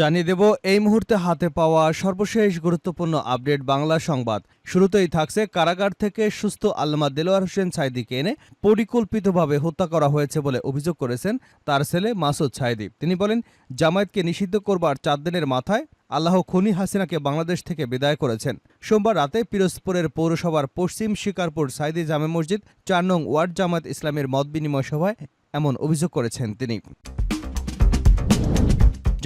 জানিয়ে দেব, এই মুহূর্তে হাতে পাওয়া সর্বশেষ গুরুত্বপূর্ণ আপডেট বাংলা সংবাদ। শুরুতেই থাকছে কারাগার থেকে সুস্থ আল্লামা দেলোয়ার হোসেন সাইদিকে এনে পরিকল্পিতভাবে হত্যা করা হয়েছে বলে অভিযোগ করেছেন তার ছেলে মাসুদ সাইদি তিনি বলেন, জামায়াতকে নিষিদ্ধ করবার চার দিনের মাথায় আল্লাহ খনি হাসিনাকে বাংলাদেশ থেকে বিদায় করেছেন। সোমবার রাতে পিরোজপুরের পৌরসভার পশ্চিম শিকারপুর সাইদি জামে মসজিদ চার নং ওয়ার্ড জামায়াত ইসলামের মত বিনিময় সভায় এমন অভিযোগ করেছেন তিনি।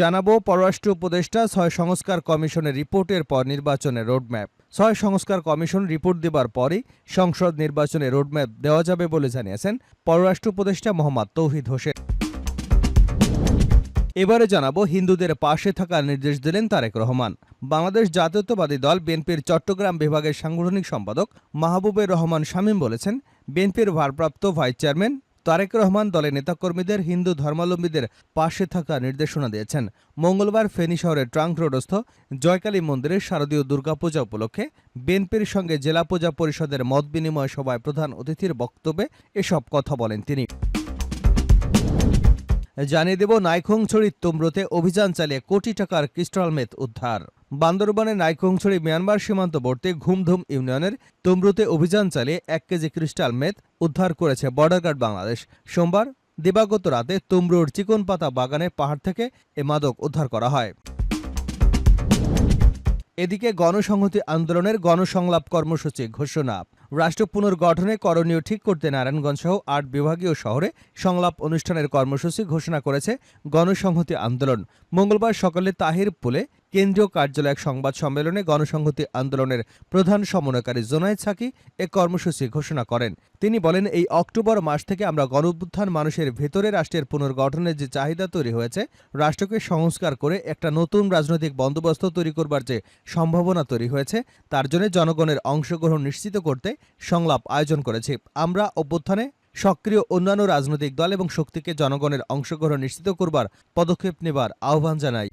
জানাব, পররাষ্ট্র উপদেষ্টা, ছয় সংস্কার কমিশনের রিপোর্টের পর নির্বাচনের রোডম্যাপ। ছয় সংস্কার কমিশন রিপোর্ট দেবার পরই সংসদ নির্বাচনে রোডম্যাপ দেওয়া যাবে বলে জানিয়েছেন পররাষ্ট্র উপদেষ্টা মোহাম্মদ তৌহিদ হোসেন। এবারে জানাব, হিন্দুদের পাশে থাকার নির্দেশ দিলেন তারেক রহমান। বাংলাদেশ জাতীয়তাবাদী দল বিএনপির চট্টগ্রাম বিভাগের সাংগঠনিক সম্পাদক মাহবুবের রহমান শামীম বলেছেন, বিএনপির ভারপ্রাপ্ত ভাইস চেয়ারম্যান তারেক রহমান দলের নেতাকর্মীদের, হিন্দু ধর্মাবলম্বীদের পাশে থাকা নির্দেশনা দিয়েছেন। মঙ্গলবার ফেনী শহরের ট্রাঙ্ক রোডস্থ জয়কালী মন্দিরে শারদীয় দুর্গাপূজা উপলক্ষে বিএনপির সঙ্গে জেলা পূজা পরিষদের মত বিনিময় সভায় প্রধান অতিথির বক্তব্যে এসব কথা বলেন তিনি। জানিয়ে দেব নাইখংছড়ি তুমরুতে অভিযান চালিয়ে কোটি টাকার ক্রিস্টাল মেথ উদ্ধার। বান্দরবানের নাইখংছড়ি মিয়ানমার সীমান্তবর্তী ঘুমধুম ইউনিয়নের তুমরুতে অভিযান চালিয়ে এক কেজি ক্রিস্টাল মেথ উদ্ধার করেছে বর্ডার গার্ড বাংলাদেশ। সোমবার, দিবাগত রাতে তুমরুর চিকনপাতা বাগানে পাহাড় থেকে এ মাদক উদ্ধার করা হয়। এদিকে গণসংহতি আন্দোলনের গণসংলাপ কর্মসূচি ঘোষণা। রাষ্ট্র পুনর্গঠনে করণীয় ঠিক করতে নারায়ণগঞ্জ সহ আট বিভাগীয় শহরে সংলাপ অনুষ্ঠানের কর্মসূচি ঘোষণা করেছে গণসংহতি আন্দোলন। মঙ্গলবার সকালে তাহিরপুলে কেন্দ্রীয় কার্যালয় এক সংবাদ সম্মেলনে গণসংহতি আন্দোলনের প্রধান সমন্বয়কারী জোনায়েদ সাকি এ কর্মসূচি ঘোষণা করেন। তিনি বলেন, এই অক্টোবর মাস থেকে আমরা গণঅভ্যুত্থান মানুষের ভেতরে রাষ্ট্রের পুনর্গঠনের যে চাহিদা তৈরি হয়েছে, রাষ্ট্রকে সংস্কার করে একটা নতুন রাজনৈতিক বন্দোবস্ত তৈরি করবার যে সম্ভাবনা তৈরি হয়েছে, তার জন্য জনগণের অংশগ্রহণ নিশ্চিত করতে সংলাপ আয়োজন করেছি। আমরা অভ্যুত্থানে সক্রিয় অন্যান্য রাজনৈতিক দল এবং শক্তিকে জনগণের অংশগ্রহণ নিশ্চিত করবার পদক্ষেপ নেবার আহ্বান জানাই।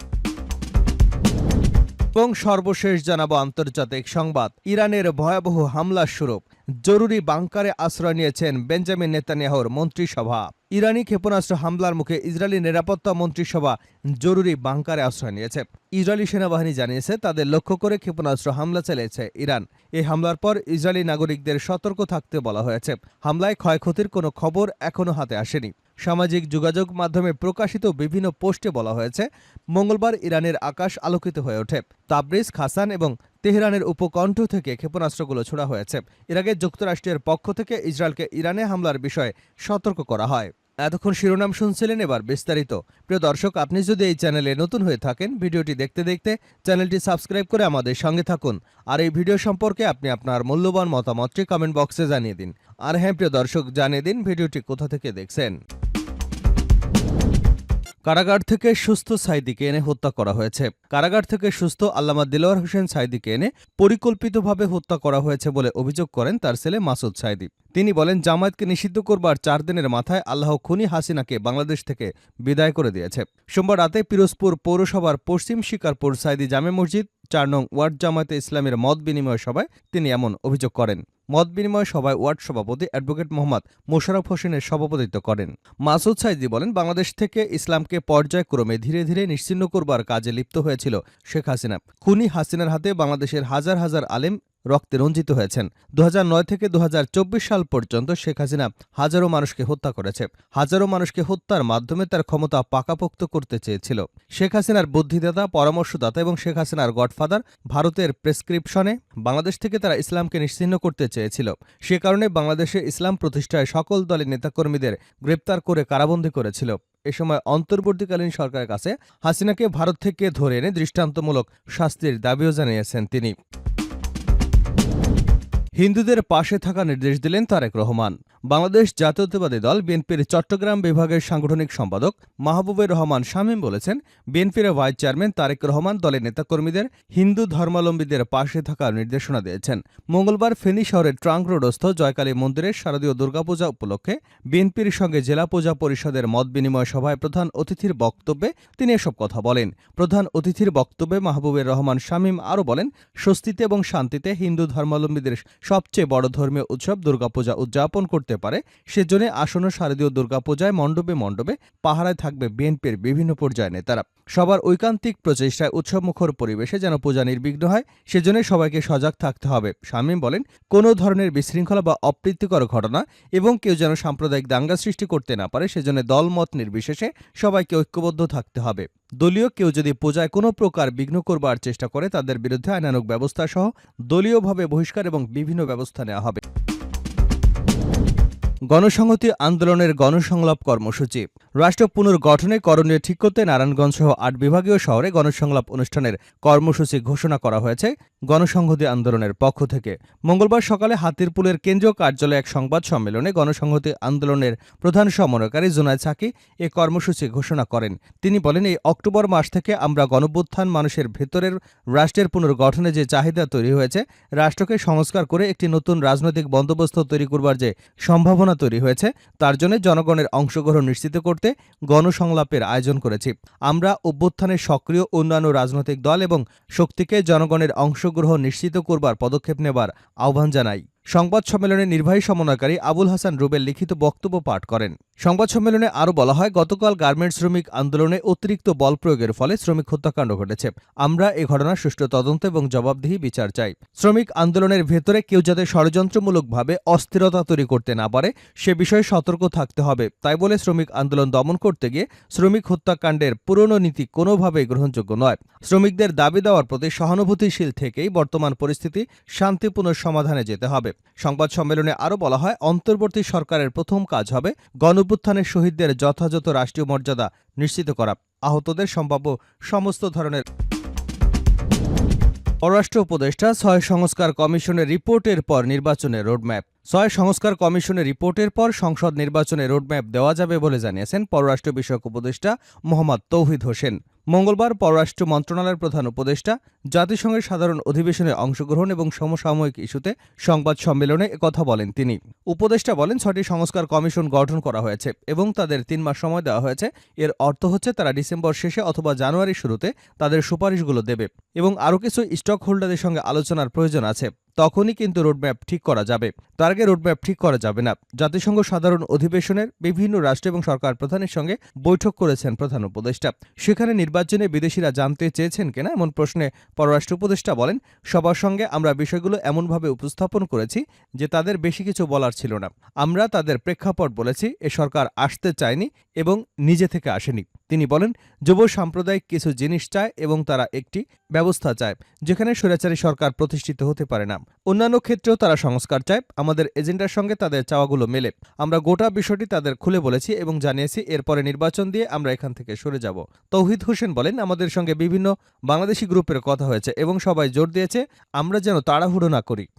এবং সর্বশেষ জানাব আন্তর্জাতিক সংবাদ। ইরানের ভয়াবহ হামলা স্বরূপ। জরুরি বাংকারে আশ্রয় নিয়েছেন বেঞ্জামিন নেতানিয়াহুর মন্ত্রিসভা। ইরানি ক্ষেপণাস্ত্র হামলার মুখে ইসরায়েলি নিরাপত্তা মন্ত্রিসভা জরুরি বাংকারে আশ্রয় নিয়েছে। ইসরায়েলি সেনাবাহিনী জানিয়েছে, তাদের লক্ষ্য করে ক্ষেপণাস্ত্র হামলা চালিয়েছে ইরান। এই হামলার পর ইসরায়েলি নাগরিকদের সতর্ক থাকতে বলা হয়েছে। হামলায় ক্ষয়ক্ষতির কোনো খবর এখনও হাতে আসেনি। সামাজিক যোগাযোগ মাধ্যমে প্রকাশিত বিভিন্ন পোস্টে বলা হয়েছে, মঙ্গলবার ইরানের আকাশ আলোকিত হয়ে ওঠে। তাবরিজ, খাসান এবং তেহরানের উপকণ্ঠ থেকে ক্ষেপণাস্ত্রগুলো ছোড়া হয়েছে। এর আগে যুক্তরাষ্ট্রের পক্ষ থেকে ইসরায়েলকে ইরানে হামলার বিষয়ে সতর্ক করা হয়। এতক্ষণ শিরোনাম শুনছিলেন এবার বিস্তারিত। প্রিয় দর্শক, আপনি যদি এই চ্যানেলে নতুন হয়ে থাকেন, ভিডিওটি দেখতে দেখতে চ্যানেলটি সাবস্ক্রাইব করে আমাদের সঙ্গে থাকুন। আর এই ভিডিও সম্পর্কে আপনি আপনার মূল্যবান মতামতটি কমেন্ট বক্সে জানিয়ে দিন। আর হ্যাঁ প্রিয় দর্শক, জানিয়ে দিন ভিডিওটি কোথা থেকে দেখছেন। কারাগার থেকে সুস্থ সাইদিকে এনে হত্যা করা হয়েছে। কারাগার থেকে সুস্থ আল্লামা দিলওয়ার হোসেন সাইদিকে এনে পরিকল্পিতভাবে হত্যা করা হয়েছে বলে অভিযোগ করেন তার ছেলে মাসুদ সাইদি। তিনি বলেন, জামায়াতকে নিষিদ্ধ করবার চার দিনের মাথায় আল্লাহ খুনি হাসিনাকে বাংলাদেশ থেকে বিদায় করে দিয়েছে। সোমবার রাতে পিরোজপুর পৌরসভার পশ্চিম শিকারপুর সাইদি জামে মসজিদ চার নং ওয়ার্ড জামায়াতে ইসলামের মত বিনিময় সভায় তিনি এমন অভিযোগ করেন। মত বিনিময় সভায় ওয়ার্ড সভাপতি অ্যাডভোকেট মোহাম্মদ মোশারফ হোসেনের সভাপতিত্ব করেন। মাসুদ সাইদি বলেন, বাংলাদেশ থেকে ইসলামকে পর্যায়ক্রমে ধীরে ধীরে নিশ্চিন্ন করবার কাজে লিপ্ত হয়েছিল শেখ হাসিনা। খুনি হাসিনার হাতে বাংলাদেশের হাজার হাজার আলেম রক্তে রঞ্জিত হয়েছেন। দু হাজার নয় থেকে দু হাজার চব্বিশ সাল পর্যন্ত শেখ হাসিনা হাজারো মানুষকে হত্যা করেছে। হাজারো মানুষকে হত্যার মাধ্যমে তার ক্ষমতা পাকাপোক্ত করতে চেয়েছিল। শেখ হাসিনার বুদ্ধিদাতা, পরামর্শদাতা এবং শেখ হাসিনার গডফাদার ভারতের প্রেসক্রিপশনে বাংলাদেশ থেকে তারা ইসলামকে নিশ্চিহ্ন করতে চেয়েছিল। সে কারণে বাংলাদেশে ইসলাম প্রতিষ্ঠায় সকল দলের নেতাকর্মীদের গ্রেপ্তার করে কারাবন্দী করেছিল। এ সময় অন্তর্বর্তীকালীন সরকারের কাছে হাসিনাকে ভারত থেকে ধরে এনে দৃষ্টান্তমূলক শাস্তির দাবিও জানিয়েছেন তিনি। হিন্দুদের পাশে থাকা নির্দেশ দিলেন তারেক রহমান। বাংলাদেশ জাতীয়তাবাদী দল বিএনপির চট্টগ্রাম বিভাগের সাংগঠনিক সম্পাদক মাহবুবের রহমান শামীম বলেছেন, বিএনপির ভাইস চেয়ারম্যান তারেক রহমান দলের নেতাকর্মীদের হিন্দু ধর্মাবলম্বীদের পাশে থাকার নির্দেশনা দিয়েছেন। মঙ্গলবার ফেনী শহরের ট্রাঙ্ক রোডস্থ জয়কালী মন্দিরের শারদীয় দুর্গাপূজা উপলক্ষে বিএনপির সঙ্গে জেলা পূজা পরিষদের মত বিনিময় সভায় প্রধান অতিথির বক্তব্যে তিনি এসব কথা বলেন। প্রধান অতিথির বক্তব্যে মাহবুবের রহমান শামীম আরও বলেন, স্বস্তিতে এবং শান্তিতে হিন্দু ধর্মাবলম্বীদের সবচেয়ে বড় ধর্মীয় উৎসব দুর্গাপূজা উদযাপন করতে করতে পারে। সেজন্য আসন্ন শারদীয় দুর্গাপূজায় মণ্ডপে মণ্ডপে পাহারায় থাকবে বিএনপির বিভিন্ন পর্যায়ের নেতারা। সবার ঐকান্তিক প্রচেষ্টায় উৎসবমুখর পরিবেশে যেন পূজা নির্বিঘ্ন হয়, সেজন্য সবাইকে সজাগ থাকতে হবে। শামীম বলেন, কোনো ধরনের বিশৃঙ্খলা বা অপ্রীতিকর ঘটনা এবং কেউ যেন সাম্প্রদায়িক দাঙ্গা সৃষ্টি করতে না পারে, সেজন্য দলমত নির্বিশেষে সবাইকে ঐক্যবদ্ধ থাকতে হবে। দলীয় কেউ যদি পূজায় কোনো প্রকার বিঘ্ন করবার চেষ্টা করে, তাদের বিরুদ্ধে আইনানুগ ব্যবস্থা সহ দলীয়ভাবে বহিষ্কার এবং বিভিন্ন ব্যবস্থা নেওয়া হবে। গণসংহতি আন্দোলনের গণসংলাপ কর্মসূচি। রাষ্ট্র পুনর্গঠনে করণীয় ঠিক করতে নারায়ণগঞ্জ সহ আট বিভাগীয় শহরে গণসংলাপ অনুষ্ঠানের কর্মসূচি ঘোষণা করা হয়েছে গণসংহতি আন্দোলনের পক্ষ থেকে। মঙ্গলবার সকালে হাতিরপুলের কেন্দ্রীয় কার্যালয়ে এক সংবাদ সম্মেলনে গণসংহতি আন্দোলনের প্রধান সমন্বয়কারী জুনায়দ সাকি এ কর্মসূচি ঘোষণা করেন। তিনি বলেন, এই অক্টোবর মাস থেকে আমরা গণভ্যুত্থান মানুষের ভেতরের রাষ্ট্রের পুনর্গঠনে যে চাহিদা তৈরি হয়েছে, রাষ্ট্রকে সংস্কার করে একটি নতুন রাজনৈতিক বন্দোবস্ত তৈরি করবার যে সম্ভাবনা তৈরি হয়েছে, তার জন্য জনগণের অংশগ্রহণ নিশ্চিত করতে গণসংলাপের আয়োজন করেছি। আমরা অভ্যুত্থানের সক্রিয় অন্যান্য রাজনৈতিক দল এবং শক্তিকে জনগণের অংশগ্রহণ নিশ্চিত করবার পদক্ষেপ নেবার আহ্বান জানাই। সংবাদ সম্মেলনে নির্বাহী সমন্বয়কারী আবুল হাসান রুবেল লিখিত বক্তব্য পাঠ করেন। সংবাদ সম্মেলনে আরও বলা হয়, গতকাল গার্মেন্টস শ্রমিক আন্দোলনে অতিরিক্ত বল প্রয়োগের ফলে শ্রমিক হত্যাকাণ্ড ঘটেছে। আমরা এ ঘটনার সুষ্ঠু তদন্ত এবং জবাবদিহি বিচার চাই। শ্রমিক আন্দোলনের ভেতরে কেউ যাতে ষড়যন্ত্রমূলকভাবে অস্থিরতা তৈরি করতে না পারে, সে বিষয়ে সতর্ক থাকতে হবে। তাই বলে শ্রমিক আন্দোলন দমন করতে গিয়ে শ্রমিক হত্যাকাণ্ডের পুরনো নীতি কোনোভাবেই গ্রহণযোগ্য নয়। শ্রমিকদের দাবি দেওয়ার প্রতি সহানুভূতিশীল থেকেই বর্তমান পরিস্থিতি শান্তিপূর্ণ সমাধানে যেতে হবে। সংবাদ সম্মেলনে আরও বলা হয়, অন্তর্বর্তী সরকারের প্রথম কাজ হবে গণভ্যুত্থানের শহীদদের যথাযথ রাষ্ট্রীয় মর্যাদা নিশ্চিত করা। আহতদের সম্ভাব্য সমস্ত ধরনের পররাষ্ট্র উপদেষ্টা, ছয় সংস্কার কমিশনের রিপোর্টের পর নির্বাচনের রোডম্যাপ। ছয় সংস্কার কমিশনের রিপোর্টের পর সংসদ নির্বাচনে রোডম্যাপ দেওয়া যাবে বলে জানিয়েছেন পররাষ্ট্র বিষয়ক উপদেষ্টা মোহাম্মদ তৌহিদ হোসেন। মঙ্গলবার পররাষ্ট্র মন্ত্রণালয়ের প্রধান উপদেষ্টা জাতিসংঘের সাধারণ অধিবেশনে অংশগ্রহণ এবং সমসাময়িক ইস্যুতে সংবাদ সম্মেলনে কথা বলেন তিনি। উপদেষ্টা বলেন, ছয়টি সংস্কার কমিশন গঠন করা হয়েছে এবং তাদের তিন মাস সময় দেওয়া হয়েছে। এর অর্থ হচ্ছে, তারা ডিসেম্বর শেষে অথবা জানুয়ারি শুরুতে তাদের সুপারিশগুলো দেবে এবং আরও কিছু স্টক হোল্ডারদের সঙ্গে আলোচনার প্রয়োজন আছে। তখনই কিন্তু রোডম্যাপ ঠিক করা যাবে। তার আগে রোডম্যাপ ঠিক করা যাবে না। জাতিসংঘ সাধারণ অধিবেশনের বিভিন্ন রাষ্ট্র এবং সরকার প্রধানের সঙ্গে বৈঠক করেছেন প্রধান উপদেষ্টা। সেখানে নির্বাচনে বিদেশিরা জানতে চেয়েছেন কিনা এমন প্রশ্নে পররাষ্ট্র উপদেষ্টা বলেন, সবার সঙ্গে আমরা বিষয়গুলো এমনভাবে উপস্থাপন করেছি যে তাদের বেশি কিছু বলার ছিল না। আমরা তাদের প্রেক্ষাপট বলেছি, এ সরকার আসতে চায়নি এবং নিজে থেকে আসেনি। তিনি বলেন যুব সাম্প্রদায়িক কিছু জিনিস চায় এবং তারা একটি ব্যবস্থা চায়, যেখানে স্বৈরাচারী সরকার প্রতিষ্ঠিত হতে পারে না। অন্যান্য ক্ষেত্রেও তারা সংস্কার চায়, আমাদের এজেন্ডার সঙ্গে তাদের চাওয়াগুলো মেলে। আমরা গোটা বিষয়টি তাদের খুলে বলেছি এবং জানিয়েছি, এরপরে নির্বাচন দিয়ে আমরা এখান থেকে সরে যাব। তৌহিদ হোসেন বলেন, আমাদের সঙ্গে বিভিন্ন বাংলাদেশি গ্রুপের কথা হয়েছে এবং সবাই জোর দিয়েছে, আমরা যেন তাড়াহুড়ো না করি।